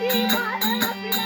டேய், டேய், அது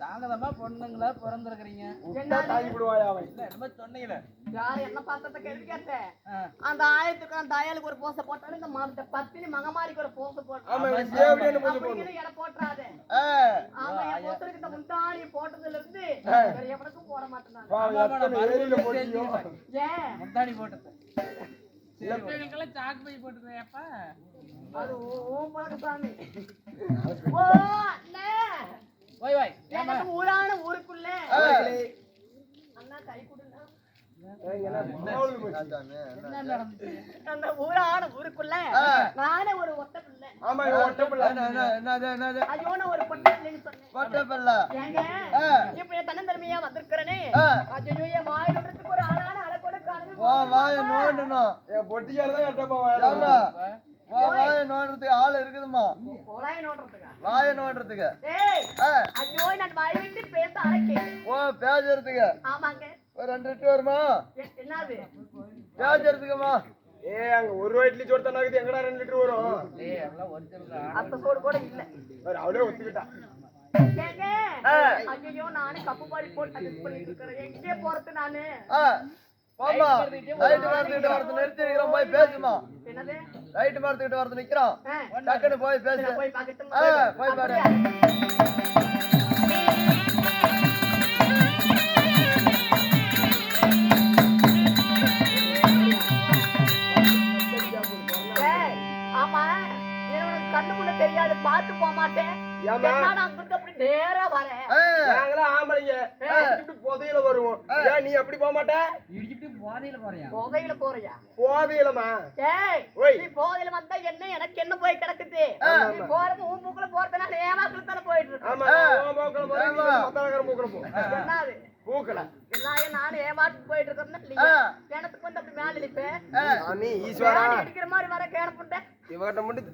தாங்கதமா பொண்ணுங்களா பிறந்திருக்கிறீங்க. தாங்கி விடுவாயா அவன். இல்ல என்னமோ சொன்னீங்களே. என்ன பார்த்தத கேள்வி கேட்டேன். அந்த ஆயத்துக்கு அந்த ஆயாளுக்கு ஒரு போசை போட்டாலும் இந்த மா- இந்த பத்தினி மகமாரிக்கு ஒரு போசை. அப்படிங்கிற இடம் போட்டுறாதே. ஆமா என் இந்த முந்தாணி போட்டதுல இருந்து வேற எவனுக்கும் போட மாட்டேன். ஏன்? முந்தாணி போட்டது. சாக்கு பை போட்டுக்கிறேப்பா அது ஓ பழக்க சாமி ஓ அண்ணே. வாய் எனக்கு ஊரான ஊருக்குள்ள. அண்ணா கை கொடுங்க ஒரு என் தன்னந்தன்மையா வந்திருக்கிறனே? வாய் ஒரு ஆளான அழ கூட காணுது என் பொட்டிக்கார தான் கட்டப்பா வாழலாம். ஆள் இருக்குதுமா வாய நோண்டுறதுக்கு ஐயோ நான் வாய் விட்டு பேச அழைக்கேன் ஓ பேசுறதுக்கு ஆமாங்க. ஒரு ரெண்டு லிட்டர் வருமா? என்னது? பேசுறதுக்குமா ஏய், அங்க ஒரு ரூபாய் இட்லி சோறு தானாக்குது, எங்கடா ரெண்டு லிட்டர் வரும்? ஏய் எல்லாம் ஒரிஜினல் அத்த சோடு கூட இல்ல. பாரு, அவளே ஒத்துக்கிட்டா. ஏங்க ஐயோ நானே கப்பு பாடி போட்டு adjust பண்ணிட்டு இருக்கிறேன். எங்கே போறது நானு? ஆ போமா ரைட்டு மரத்துக்கிட்ட வரது நிறுத்தி இருக்கிறோம் போய் பேசுமா? ரைட்டு மரத்துக்கிட்ட வரது நிக்கிறோம். டக்குன்னு போய் பேசு. போய் பாரு. அப்படியா? ஏய், ஆமா. என்னோட கண்ணு முன்ன தெரியாது பார்த்து போக மாட்டேன். நேரா வரேன் இப்படி புதையல வருவோம். ஏன் நீ அப்படி போக மாட்ட? இடிச்சிட்டு போதையில போறியா? போறியா? புதையலம்மா. ஏய். நீ போதையில வந்தா என்ன? எனக்கு என்ன போய் கிடக்குது? நீ போறது உன் மூக்குல போறதுனால தானே போயிட்டு இருக்கு ஆமா, உன் மூக்குல போற, நீ மத்தவங்கக்கார மூக்குல போ. என்னது? மூக்குல. எல்லாம் நானும் ஏமாட்டு போயிட்டு இருக்கேன் இல்லையா கிணத்துக்கு வந்து அப்படி மேல ஈஸ்வரா. மேல அடிக்கிற மாதிரி வர கிணப்புட்ட இவகிட்ட மட்டும்?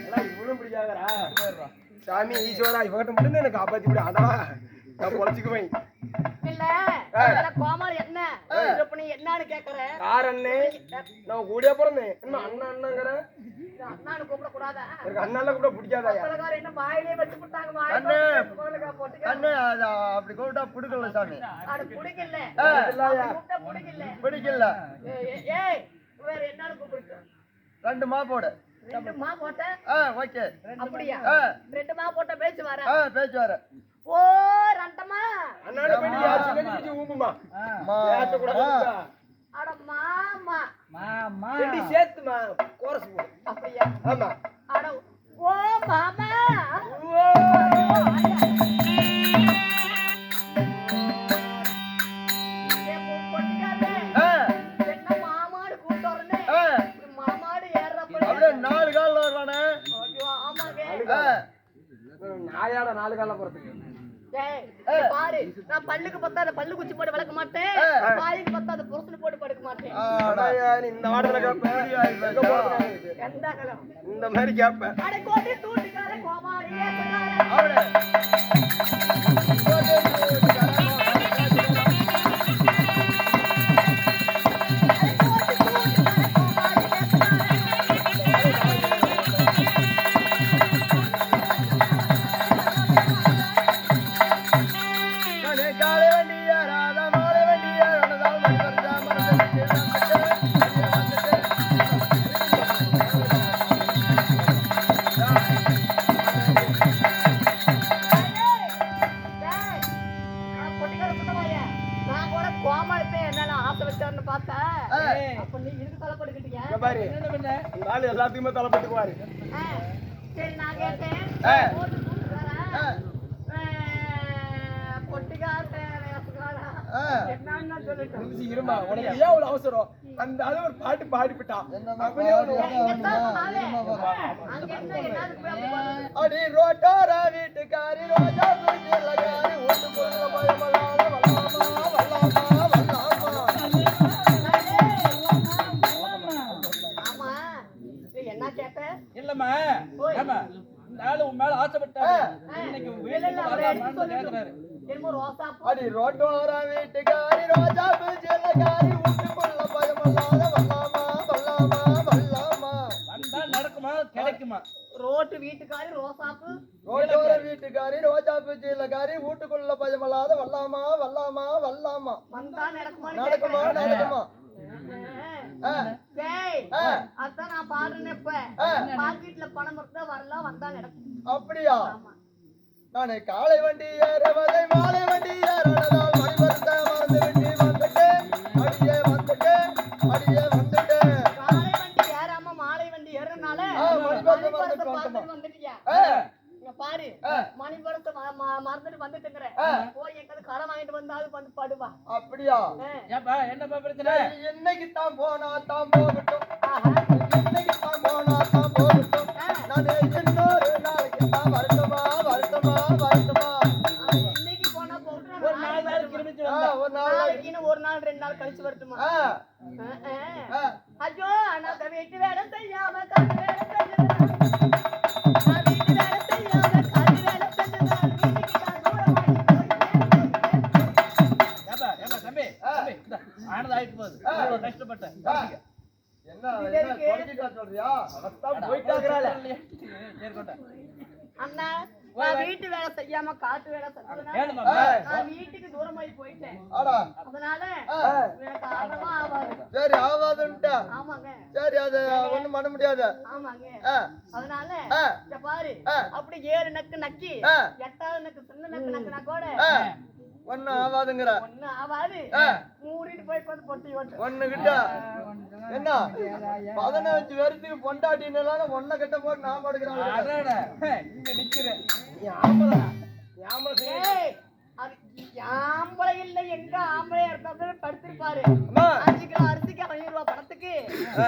எல்லாம் இவனும் பிடிக்காதடா. சாமி ஈஸ்வரா இவகிட்ட மட்டும் என்ன காப்பாத்தி விடு. ஆனா நான் பொழைச்சுக்குவேன். அண்ணே? நான் கூடிய பிறந்தேன். என்ன அண்ணன் அண்ணங்கிற? எனக்கு அண்ணால கூட அண்ணே. அது அப்படி கூப்பிட்டா பிடிக்கல சாமி. பிடிக்கல. ரெண்டு மா போடு. ரெண்டு மா போட்ட? ஆ ஓகே. அப்படியா? ரெண்டு மா போட்ட பேச்சு வர ஆ பேச்சு வர ஓ அண்ணாட போயிட்டு யார் சின்ன பிடிச்சி ஊம்புமா? மா. பேசக்கூடாது அட நாலு கால போறதுக்கு. டேய், இங்க பாரு. நான் பல்லுக்கு பத்தாத பல்லு குச்சி போட்டு வளர்க்க மாட்டேன். வாய்க்கு பத்தாத புருஷனை போட்டு படுக்க மாட்டேன். இந்த? எந்த காலம்? இந்த மாதிரி கேப்ப. அட கோட்டி வச்சாருன்னு பார்த்தேன். அப்ப நீ இதுக்கு தலைப்படுக்கிட்டீங்க. இங்க பாரு. என்ன பண்ண? இந்த ஆளு எல்லாத்தையுமே சரி நான் கேட்டேன். இருமா உனக்கு ஏன் அவ்வளவு அவசரம்? அந்த ஆளு ஒரு பாட்டு பாடிவிட்டான் என்னம்மா அப்படியே பாடு, ஒரு- ஏய், எங்கத்தான் ஆளு? இல்லம்மா. ஆமா உன் மேல ஆசைப்பட்டாரு. இன்னைக்கு இல்ல, வீட்டுக்கு. அடி ரோட்டோரா வீட்டுக்காரி ரோஜா பூஜிலகாரி வீட்டுக்குள்ள பயமல்லாத வல்லாமா வல்லாமா வல்லாமா. வந்தா நடக்குமா கிடைக்குமா? ரோட்டு வீட்டுக்காரி ரோசாப்பூ ரோட்டோர வீட்டுக்காரி ரோஜா பூஜிலகாரி வீட்டுக்குள்ள பயமல்லாத வல்லாமா வல்லாமா வல்லாமா. வந்தா நடக்குமா. நடக்குமா? ஆ, டேய். அதான் நான் பாடுறேன் இப்ப. பாக்கெட்ல பணம் இருந்தா வரலாம் வந்தா நடக்கும் அப்படியா. நானே காலை வண்டி ஏறுவதை மாலை பிரச்சனை? என்னைக்கு தான் போனா தான் போகட்டும். என்னைக்கு தான் போனா தான் போகட்டும். நானே இன்னொரு நாளைக்கு தான் வரட்டுமா வரட்டுமா அது இன்னைக்கு போனா நான் ஒரு நாலு நாள் கிளம்பிச்சு ஆ, வந்தா. ஒரு நாள் நாளைக்குன்னு ஒரு நாள் ரெண்டு நாள் கழிச்சு வரட்டுமா. ஐயோ நான் வீட்டு வேலை செய்யாம நான் வீட்டு வேலை செய்யாம காட்டு வேலை செஞ்சதுனால நான் வீட்டுக்கு தூரமாகி போயிட்டேன். அதனால. எனக்கு ஆர்வமா சரி ஆகாதுன்ட்டா ஆமாங்க. சரி அது ஒண்ணும் பண்ண முடியாது. ஆமாங்க. அதனால பாரு. அப்படி ஏழு நக்கு நக்கி. எட்டாவது நக்கு சின்ன நக்கு நக்குனா கூட. ஒண்ணும் ஆகாதுங்கிற ஒண்ணு ஆவாது. ஆ. மூடிட்டு போய் உட்காந்து பொட்டி ஓட்டு. ஒண்ணு கிட்ட என்ன? பதினஞ்சு பேருக்கு பொண்டாட்டினாலும் ஒன்ன கிட்ட போட்டு நான் படுக்கிறேன் அடடா. இங்க நிக்கிறேன் நீ ஆம்பளை. ஆம்பளை இல்ல எங்க ஆம்பளையா இருந்தாலும் படுத்திருப்பாரு. அம்மா. அஞ்சு கிலோ அரிசிக்கு ஐநூறு ரூபாய் பணத்துக்கு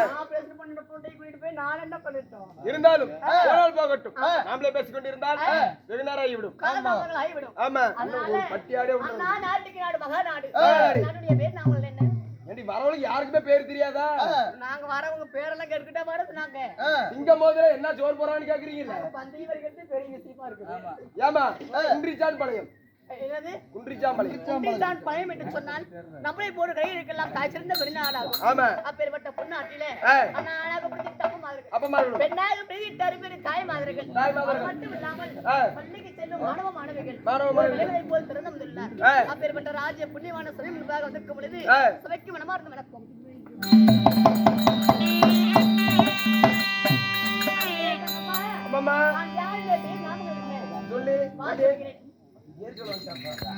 நான் பேசி பண்ண பொண்டை கூட்டிட்டு போய் நான் என்ன பண்ணிட்டோம்? இருந்தாலும் போனால் போகட்டும். நாமளே பேசிக்கொண்டு இருந்தால் வெகு நேரம் ஆகிவிடும் ஆமா. ஒரு பட்டியாடே நாட்டுக்கு நாடு மகா நாடு பேர் நாமல் வரவளுக்கு யாருக்குமே பேர் தெரியாதா? நாங்க வரவங்க பேரெல்லாம் கேட்டுக்கிட்டே வரது நாங்க. இங்க மோதிர என்ன சோறு போறான்னு கேக்குறீங்கல்ல பந்தய வரைக்கும் பெரிய விஷயமா இருக்குது. ஏமா குன்றிச்சான் பாளையம் என்னது குன்றிச்சான் பாளையம் குண்டிச்சான் பயம் என்று சொன்னால் நம்மளை போற கையிருக்கெல்லாம் தாய் சிறந்த வெளிநாடாகும் ஆமா. அப்பேற்பட்ட பொண்ணாட்டிலே பெண்ணாக தாய் மாதிரிகள். மட்டும் இல்லாமல். பள்ளிக்கு செல்லும் மாணவ மாணவிகள். மாணவ போல் திறந்து வந்துள்ளார். அப்பேற்பட்ட ராஜ்ய புண்ணியமான சபை முன்பாக வந்திருக்கும் பொழுது. சபைக்கு மனமார்ந்த வணக்கம். சொல்லு Itu 格